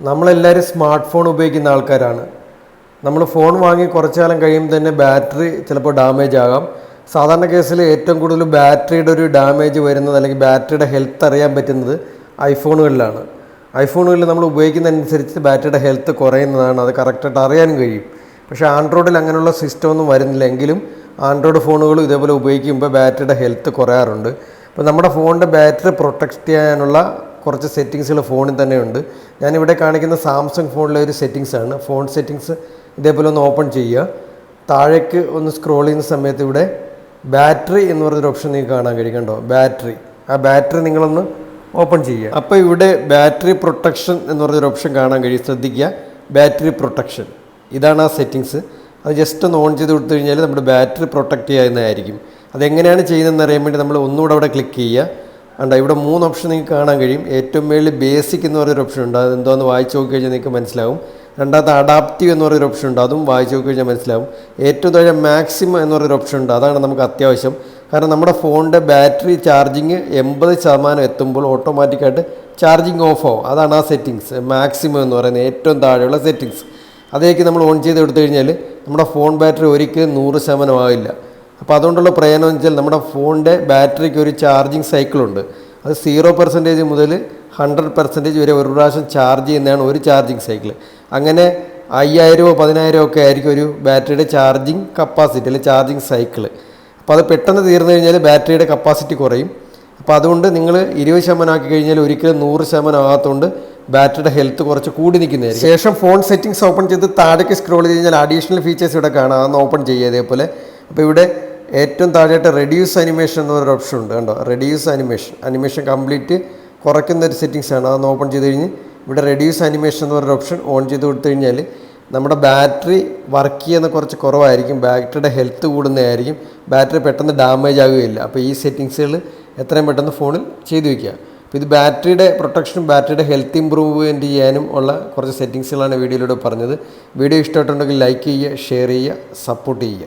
നമ്മളെല്ലാവരും smart phone ഉപയോഗിക്കുന്ന ആൾക്കാരാണ്. നമ്മൾ ഫോൺ വാങ്ങി കുറച്ചു കാലം കഴിയുമ്പോൾ തന്നെ ബാറ്ററി ചിലപ്പോൾ ഡാമേജ് ആകാം. സാധാരണ കേസിൽ ഏറ്റവും കൂടുതൽ ബാറ്ററിയുടെ ഒരു ഡാമേജ് വരുന്നത് അല്ലെങ്കിൽ ബാറ്ററിയുടെ ഹെൽത്ത് അറിയാൻ പറ്റുന്നത് ഐഫോണുകളിലാണ് ഐഫോണുകളിൽ നമ്മൾ ഉപയോഗിക്കുന്നതനുസരിച്ച് ബാറ്ററിയുടെ ഹെൽത്ത് കുറയുന്നതാണ്. അത് കറക്റ്റായിട്ട് അറിയാനും കഴിയും. പക്ഷേ ആൻഡ്രോയിഡിൽ അങ്ങനെയുള്ള സിസ്റ്റം ഒന്നും വരുന്നില്ല. എങ്കിലും ആൻഡ്രോയിഡ് ഫോണുകളും ഇതേപോലെ ഉപയോഗിക്കുമ്പോൾ ബാറ്ററിയുടെ ഹെൽത്ത് കുറയാറുണ്ട്. അപ്പോൾ നമ്മുടെ ഫോണിന്റെ ബാറ്ററി പ്രൊട്ടക്റ്റ് ചെയ്യാനുള്ള കുറച്ച് സെറ്റിങ്സുകൾ ഫോണിൽ തന്നെ ഉണ്ട്. ഞാനിവിടെ കാണിക്കുന്ന സാംസങ് ഫോണിലെ ഒരു സെറ്റിങ്സ് ആണ്. ഫോൺ സെറ്റിങ്സ് ഇതേപോലെ ഒന്ന് ഓപ്പൺ ചെയ്യുക. താഴേക്ക് ഒന്ന് സ്ക്രോൾ ചെയ്യുന്ന സമയത്ത് ഇവിടെ ബാറ്ററി എന്ന് പറഞ്ഞൊരു ഓപ്ഷൻ നിങ്ങൾക്ക് കാണാൻ കഴിയും ബാറ്ററി ആ ബാറ്ററി നിങ്ങളൊന്ന് ഓപ്പൺ ചെയ്യുക. അപ്പോൾ ഇവിടെ ബാറ്ററി പ്രൊട്ടക്ഷൻ എന്ന് പറഞ്ഞൊരു ഓപ്ഷൻ കാണാൻ കഴിയും. ശ്രദ്ധിക്കുക. ബാറ്ററി പ്രൊട്ടക്ഷൻ ഇതാണ് ആ സെറ്റിങ്സ് അത് ജസ്റ്റ് ഒന്ന് ഓൺ ചെയ്ത് കൊടുത്തു കഴിഞ്ഞാൽ നമ്മുടെ ബാറ്ററി പ്രൊട്ടക്റ്റ് ചെയ്യുന്നതായിരിക്കും അതെങ്ങനെയാണ് ചെയ്യുന്നതെന്ന് അറിയാൻ വേണ്ടി നമ്മൾ ഒന്നുകൂടെ അവിടെ ക്ലിക്ക് ചെയ്യുക. ഉണ്ട് ഇവിടെ മൂന്ന് ഓപ്ഷൻ നിങ്ങൾക്ക് കാണാൻ കഴിയും. ഏറ്റവും മേളിൽ ബേസിക് എന്ന് പറയുന്ന ഓപ്ഷൻ ഉണ്ട്. അത് എന്തോന്ന് വായിച്ച് നോക്കി കഴിഞ്ഞാൽ നിങ്ങൾക്ക് മനസ്സിലാവും. രണ്ടാമത്തെ അഡാപ്റ്റീവ് എന്ന് പറയുന്ന ഓപ്ഷൻ ഉണ്ട്. അതും വായിച്ച് നോക്കി കഴിഞ്ഞാൽ മനസ്സിലാവും. ഏറ്റവും താഴെ മാക്സിമം എന്ന് പറയുന്ന ഓപ്ഷൻ ഉണ്ട്. അതാണ് നമുക്ക് അത്യാവശ്യം. കാരണം നമ്മുടെ ഫോണിന്റെ ബാറ്ററി ചാർജിങ് എൺപത് ശതമാനം എത്തുമ്പോൾ ഓട്ടോമാറ്റിക്കായിട്ട് ചാർജിങ് ഓഫ് ആവും. അതാണ് ആ സെറ്റിങ്സ് മാക്സിമം എന്ന് പറയുന്നത് ഏറ്റവും താഴെയുള്ള സെറ്റിങ്സ് അതേക്ക് നമ്മൾ ഓൺ ചെയ്ത് കൊടുത്തു കഴിഞ്ഞാൽ നമ്മുടെ ഫോൺ ബാറ്ററി ഒരിക്കലും നൂറ് ശതമാനം ആവില്ല. അപ്പോൾ അതുകൊണ്ടുള്ള പ്രയോജനം എന്ന് വെച്ചാൽ നമ്മുടെ ഫോണിന്റെ ബാറ്ററിക്ക് ഒരു ചാർജിങ് സൈക്കിളുണ്ട്. അത് സീറോ പെർസെന്റേജ് മുതൽ ഹൺഡ്രഡ് പെർസെന്റേജ് വരെ ഒരു പ്രാവശ്യം ചാർജ് ചെയ്യുന്നതാണ് ഒരു ചാർജിങ് സൈക്കിൾ അങ്ങനെ അയ്യായിരമോ പതിനായിരമോ ഒക്കെ ആയിരിക്കും ഒരു ബാറ്ററിയുടെ ചാർജിങ് കപ്പാസിറ്റി അല്ലെങ്കിൽ ചാർജിങ് സൈക്കിൾ അപ്പോൾ അത് പെട്ടെന്ന് തീർന്നു കഴിഞ്ഞാൽ ബാറ്ററിയുടെ കപ്പാസിറ്റി കുറയും. അപ്പോൾ അതുകൊണ്ട് നിങ്ങൾ ഇരുപത് ശതമാനം ആക്കി കഴിഞ്ഞാൽ ഒരിക്കലും നൂറ് ശതമാനം ആകാത്തതുകൊണ്ട് ബാറ്ററിയുടെ ഹെൽത്ത് കുറച്ച് കൂടി നിൽക്കുന്നതായിരിക്കും. ശേഷം ഫോൺ സെറ്റിംഗ്സ് ഓപ്പൺ ചെയ്ത് താഴേക്ക് സ്ക്രോൾ ചെയ്ത് കഴിഞ്ഞാൽ അഡീഷണൽ ഫീച്ചേഴ്സ് ഇവിടെ കാണാം. അതൊന്ന് ഓപ്പൺ ചെയ്യുക ഇതേപോലെ. അപ്പോൾ ഇവിടെ ഏറ്റവും താഴെയായിട്ട് റെഡ്യൂസ് അനിമേഷൻ എന്ന് പറഞ്ഞൊരു ഓപ്ഷൻ ഉണ്ട്. കണ്ടോ? റെഡ്യൂസ് അനിമേഷൻ അനിമേഷൻ കംപ്ലീറ്റ് കുറയ്ക്കുന്ന ഒരു സെറ്റിങ്സ് ആണ്. അതൊന്ന് ഓപ്പൺ ചെയ്ത് കഴിഞ്ഞ് ഇവിടെ റെഡ്യൂസ് അനിമേഷൻ എന്ന് പറഞ്ഞൊരു ഓപ്ഷൻ ഓൺ ചെയ്ത് കൊടുത്തു കഴിഞ്ഞാൽ നമ്മുടെ ബാറ്ററി വർക്ക് ചെയ്യുന്ന കുറച്ച് കുറവായിരിക്കും. ബാറ്ററിയുടെ ഹെൽത്ത് കൂടുന്നതായിരിക്കും. ബാറ്ററി പെട്ടെന്ന് ഡാമേജ് ആവുകയില്ല. അപ്പോൾ ഈ സെറ്റിങ്സുകൾ എത്രയും പെട്ടെന്ന് ഫോണിൽ ചെയ്തു വയ്ക്കുക അപ്പോൾ ഇത് ബാറ്ററിയുടെ പ്രൊട്ടക്ഷനും ബാറ്ററിയുടെ ഹെൽത്ത് ഇമ്പ്രൂവ്മെന്റ് ചെയ്യാനും ഉള്ള കുറച്ച് സെറ്റിങ്സുകളാണ് വീഡിയോയിലൂടെ പറഞ്ഞത്. വീഡിയോ ഇഷ്ടമായിട്ടുണ്ടെങ്കിൽ ലൈക്ക് ചെയ്യുക ഷെയർ ചെയ്യുക സപ്പോർട്ട് ചെയ്യുക.